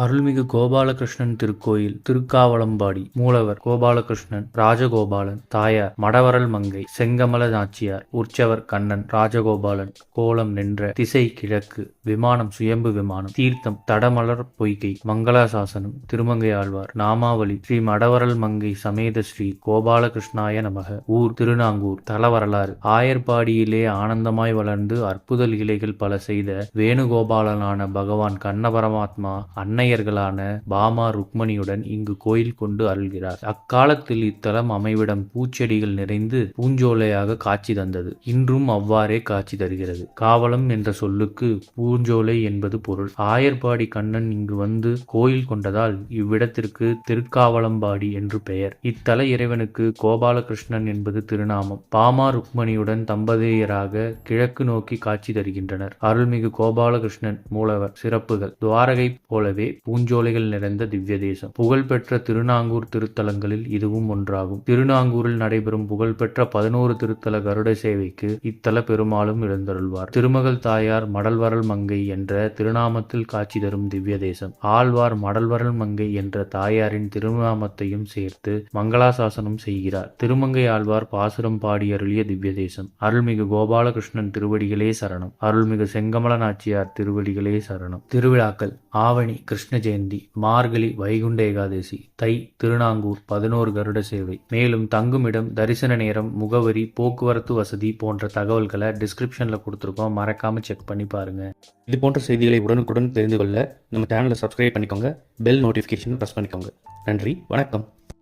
அருள்மிகு கோபாலகிருஷ்ணன் திருக்கோயில் திருக்காவலம்பாடி மூலவர் கோபாலகிருஷ்ணன் ராஜகோபாலன் தாயார் மடவரல் மங்கை செங்கமல நாச்சியார் உற்சவர் கண்ணன் ராஜகோபாலன் கோலம் நின்ற திசை கிழக்கு விமானம் சுயம்பு விமானம் தீர்த்தம் தடமலர் பொய்கை மங்களாசாசனம் திருமங்கை ஆழ்வார் நாமாவளி ஸ்ரீ மடவரல் மங்கை சமேத ஸ்ரீ கோபாலகிருஷ்ணாய நமக ஊர் திருநாங்கூர் தல வரலாறு ஆயர்பாடியிலே ஆனந்தமாய் வளர்ந்து அற்புத இலைகள் பல செய்த வேணுகோபாலனான பகவான் கண்ண பரமாத்மா அன்னையர்களான பாமா ருக்மணியுடன் இங்கு கோயில் கொண்டு அருள்கிறார். அக்காலத்தில் இத்தலம் அமைவிடம் பூச்செடிகள் நிறைந்து பூஞ்சோலையாக காட்சி தந்தது. இன்றும் அவ்வாறே காட்சி தருகிறது. காவலம் என்ற சொல்லுக்கு பூஞ்சோலை என்பது பொருள். ஆயர்பாடி கண்ணன் இங்கு வந்து கோயில் கொண்டதால் இவ்விடத்திற்கு திருக்காவலம்பாடி என்று பெயர். இத்தல இறைவனுக்கு கோபாலகிருஷ்ணன் என்பது திருநாமம். பாமா ருக்மணியுடன் தம்பதியராக கிழக்கு நோக்கி காட்சி தருகின்றனர். அருள்மிகு கோபாலகிருஷ்ணன் மூலவர். சிறப்புகள். துவாரகை போலவே பூஞ்சோலைகள் நிறைந்த திவ்ய தேசம் புகழ்பெற்ற திருநாங்கூர் திருத்தலங்களில் இதுவும் ஒன்றாகும். திருநாங்கூரில் நடைபெறும் புகழ்பெற்ற பதினோரு திருத்தல கருட சேவைக்கு இத்தல பெருமாளும் எழுந்தருள்வார். திருமகள் தாயார் மடல்வரல் மங்கை என்ற திருநாமத்தில் காட்சி தரும் திவ்ய தேசம் ஆழ்வார் மடல்வரல் மங்கை என்ற தாயாரின் திருநாமத்தையும் சேர்த்து மங்களாசாசனம் செய்கிறார். திருமங்கை ஆழ்வார் பாசுரம் பாடி அருளிய திவ்ய தேசம் அருள்மிகு கோபாலகிருஷ்ணன் திருவடிகளே சரணம். அருள்மிகு செங்கமல நாச்சியார் திருவடிகளே சரணம். திருவிழாக்கள். ஆவணி கிருஷ்ண ஜெயந்தி மார்கழி வைகுண்ட ஏகாதசி தை திருநாங்கூர் பதினோரு கருட சேவை. மேலும் தங்குமிடம் தரிசன நேரம் முகவரி போக்குவரத்து வசதி போன்ற தகவல்களை டிஸ்கிரிப்ஷனில் கொடுத்துருக்கோம். மறக்காம செக் பண்ணி பாருங்க. இது போன்ற செய்திகளை உடனுக்குடன் தெரிந்து கொள்ள நம்ம சேனலை சப்ஸ்கிரைப் பண்ணிக்கோங்க. பெல் நோட்டிஃபிகேஷன் ப்ரெஸ் பண்ணிக்கோங்க. நன்றி வணக்கம்.